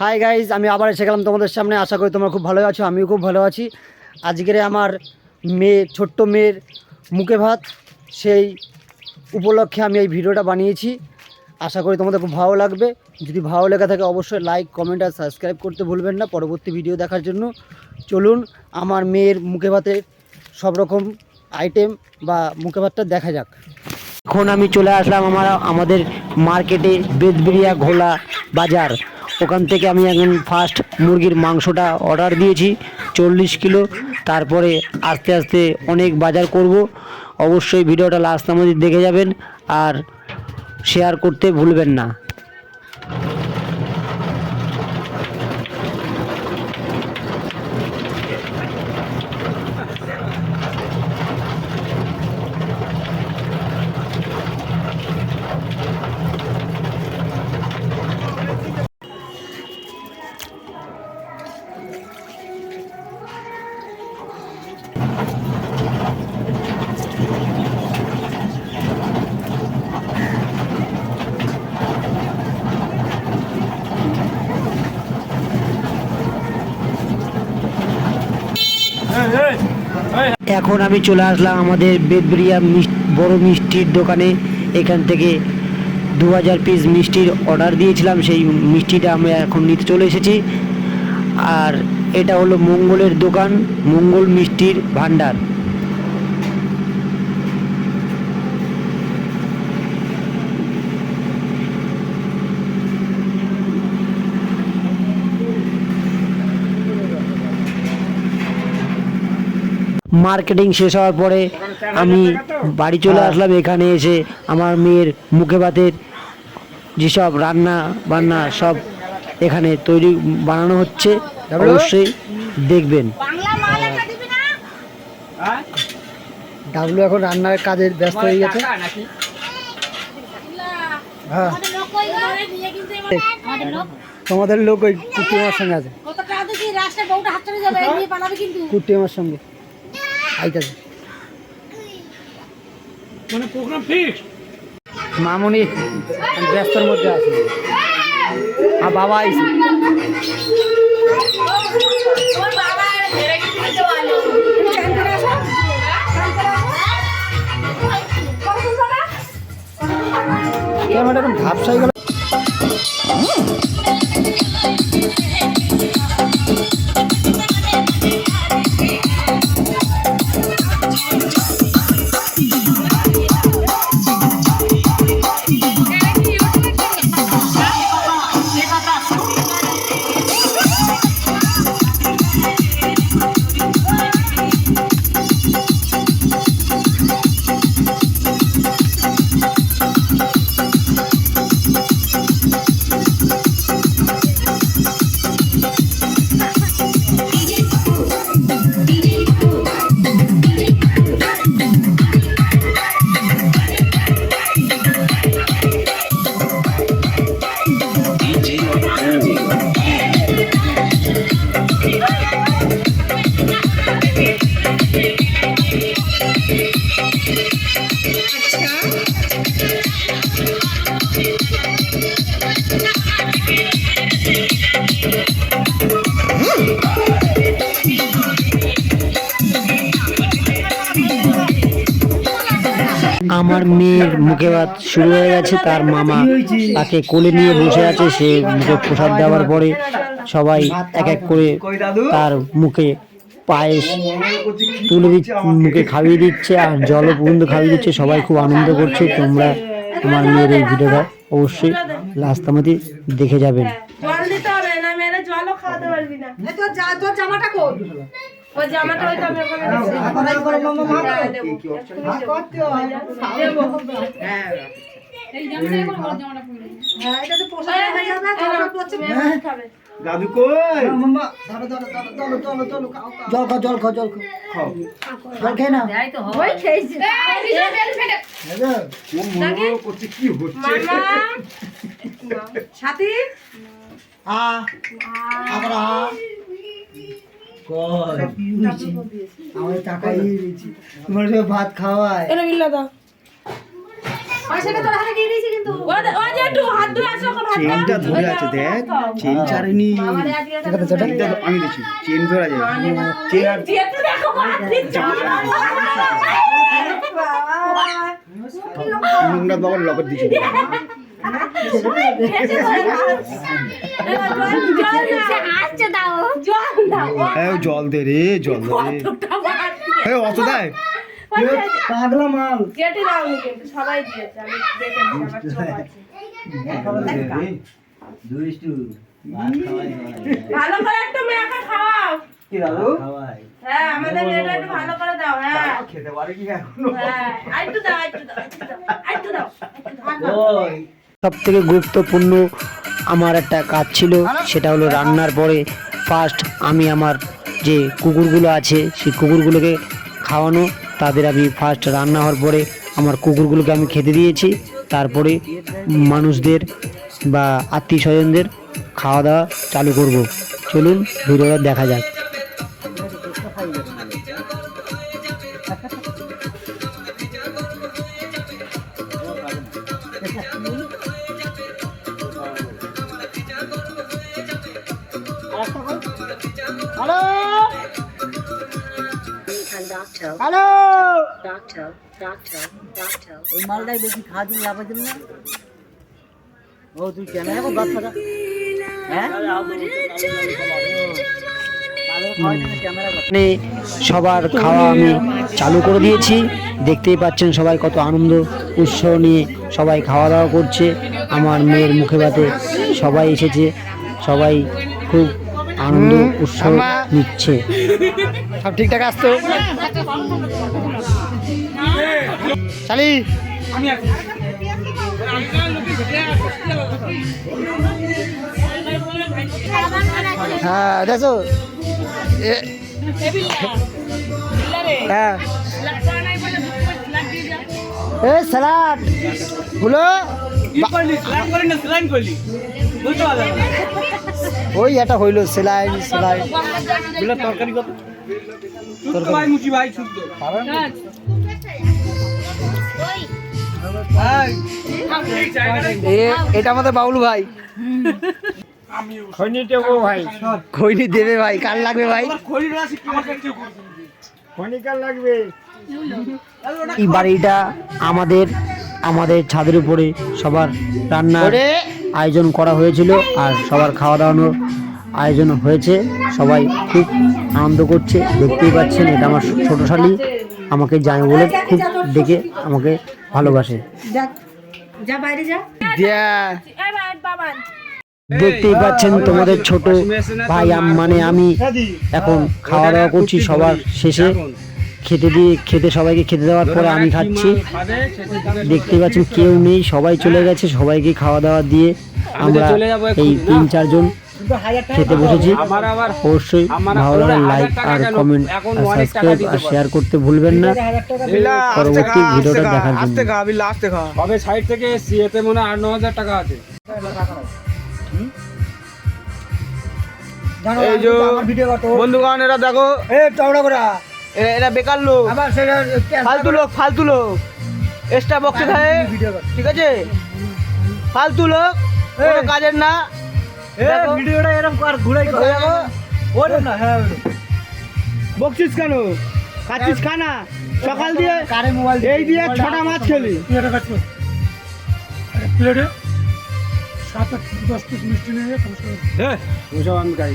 Hi guys আমি আবার এসে গেলাম তোমাদের সামনে। আশা করি তোমরা খুব ভালো আছো, আমিও খুব ভালো আছি। আজকের আমার মেয়ে, ছোট্ট মেয়ের মুখে ভাত, সেই উপলক্ষে আমি এই ভিডিওটা বানিয়েছি। আশা করি তোমাদের খুব ভালো লাগবে। যদি ভালো লেগে থাকে অবশ্যই লাইক কমেন্ট আর সাবস্ক্রাইব করতে ভুলবেন না পরবর্তী ভিডিও দেখার জন্য। চলুন, আমার মেয়ের মুখে ভাতের সব রকম আইটেম বা মুখে ভাতটা দেখা যাক। এখন আমি চলে আসলাম আমার, আমাদের মার্কেটে বেদবিরিয়া ঘোলা বাজার। ওখান থেকে আমি এখন ফার্স্ট মুরগির মাংসটা অর্ডার দিয়েছি, চল্লিশ কিলো। তারপরে আস্তে আস্তে অনেক বাজার করব। অবশ্যই ভিডিওটা লাস্ট আমাদের দেখে যাবেন আর শেয়ার করতে ভুলবেন না। এখন আমি চলে আসলাম আমাদের বেদবরিয়া বড় মিষ্টির দোকানে। এখান থেকে দু হাজার পিস মিষ্টির অর্ডার দিয়েছিলাম, সেই মিষ্টিটা আমরা এখন নিতে চলে এসেছি। আর এটা হলো মঙ্গলের দোকান, মঙ্গল মিষ্টির ভান্ডার মার্কেটিং শেষ হওয়ার পরে আমি বাড়ি চলে আসলাম। এখানে এসে আমার মেয়ের মুখে ভাতের যেসব রান্না বান্না সব এখানে তৈরি বানানো হচ্ছে অবশ্যই দেখবেন। না? ডাবলু এখন রান্নার কাজে ব্যস্ত হয়ে গেছে। হ্যাঁ। তোমাদের লোক ওই কুট্টি আমার সঙ্গে আছে। কুট্টি আমার সঙ্গে। আইতাছে মানে প্রোগ্রাম মামুনি ব্যস্তর মধ্যে আছে। আর বাবা আইছে। এখন ঝাপসা গেল? আমার মেয়ের মুখে ভাত শুরু হয়ে গেছে তার মামা তাকে কোলে নিয়ে বসে আছে সে মুখে প্রসাদ দেওয়ার পরে সবাই এক এক করে তার মুখে পায়েস তুলে দিচ্ছে মুখে খাইয়ে দিচ্ছে আর জলও পর্যন্ত খাইয়ে দিচ্ছে সবাই খুব আনন্দ করছে। তোমরা আমার মেয়ের এই ভিডিওটা অবশ্যই লাস্ট আমাদের দেখে যাবেন। জল দিতে হবে না মেরে জলও খাওয়াতে পারবি না। তোর জামাটা কোন ওই জামাটা ওই আমি ওখানে। হ্যাঁ, হয়ে। দাদু কই জল খাও জল খাও জল খাও জল খেয়ে না কি হচ্ছে সাথী আ আবার আ আমার টাকা দিয়ে দিয়েছি। তোমার সঙ্গে ভাত খাওয়ায়। এটা বিল্লা দাও। চেনটা ধরে আছে দেখ। চেন ছাড়েনি। আমি চেন ধরা। নোংরা বাবার লকেট দিচ্ছে জল দাও হ্যাঁ দে রে জল দে হ্যাঁ অত দেয়? পাগলা মাল। কেটে কিন্তু সবাই দিয়েছে আমি দেখেছি আমার চোখ আছে। ভালো করে একটু মেয়েকে খাওয়াও। কি দাদু? হ্যাঁ আমাদের মেয়েটা একটু ভালো করে দাও হ্যাঁ। খেতে পারে কি এখনও? হ্যাঁ আরেকটু দাও আরেকটু দাও আরেকটু দাও আরেকটু দাও সব থেকে গুরুত্বপূর্ণ আমার একটা কাজ ছিল, সেটা হলো রান্নার পরে ফার্স্ট আমি আমার যে কুকুরগুলো আছে, সেই কুকুরগুলোকে খাওয়ানো, তাদের আমি ফার্স্ট রান্না হওয়ার পরে আমার কুকুরগুলোকে আমি খেতে দিয়েছি, তারপরে মানুষদের বা আত্মীয় স্বজনদের খাওয়া দাওয়া চালু করব। চলুন, ভিডিওটা দেখা যাক। হ্যালো ওই মালটাই বেশি খাওয়া দিন লাভ আছে না? ও তুই কেন এখন হ্যাঁ? মানে সবার খাওয়া আমি চালু করে দিয়েছি। দেখতেই পাচ্ছেন সবাই কত আনন্দ উৎসাহ নিয়ে সবাই খাওয়া দাওয়া করছে। আমার মেয়ের মুখে ভাতে সবাই এসেছে। সবাই খুব আনন্দ উৎসাহ নিচ্ছে সব ঠিকঠাক আসতো চালি হ্যাঁ দেখো এ- হ্যাঁ। এ স্যালাড হলো ওই এটা হইল সেলাই সেলাই। তরকারি কত? এটা আমাদের বাবলু ভাই। খৈনি দেবো ভাই। খৈনি দেবে ভাই কার লাগবে ভাই? খৈনি কার লাগবে? এই বাড়িটা আমাদের আমাদের ছাদের উপরে সবার রান্নার আয়োজন করা হয়েছিল আর সবার খাওয়া দাওয়ানোর আয়োজন হয়েছে। সবাই খুব আনন্দ করছে। দেখতেই পাচ্ছেন এটা আমার ছোট শালি। আমাকে জানে বলে খুব ডেকে আমাকে ভালোবাসে। দেখতেই পাচ্ছেন তোমাদের ছোট ভাই মানে আমি এখন খাওয়া দাওয়া করছি সবার শেষে। খেতে দিয়ে খেতে সবাইকে খেতে দেওয়ার পরে আমি খাচ্ছি। দেখতে পাচ্ছেন কেউ নেই সবাই চলে গেছে সবাইকে খাওয়া দাওয়া দিয়ে আমরা এই তিন চারজন খেতে বসেছি। অবশ্যই ভালো লাগলে লাইক আর কমেন্ট আর সাবস্ক্রাইব আর শেয়ার করতে ভুলবেন না। পরবর্তী ভিডিওটা দেখার জন্য। কবে সাইড থেকে এসছি? এতে মনে আট ন হাজার টাকা আছে। এই যে বন্ধুগণ এরা দেখো। এ- এরা বেকার লোক। ফালতু লোক ফালতু লোক। এক্সট্রা বক্সে থাকে ঠিক আছে? ফালতু লোক কোনো কাজের না। ভিডিওটা এরকম কর ঘুরাই বকছিস কেন? খাচ্ছিস খানা সকাল দিয়ে কারে এই দিয়ে ছটা মাছ খেলি। প্লেটে সাত আট দশ পিস মিষ্টি নিয়ে আমি খাই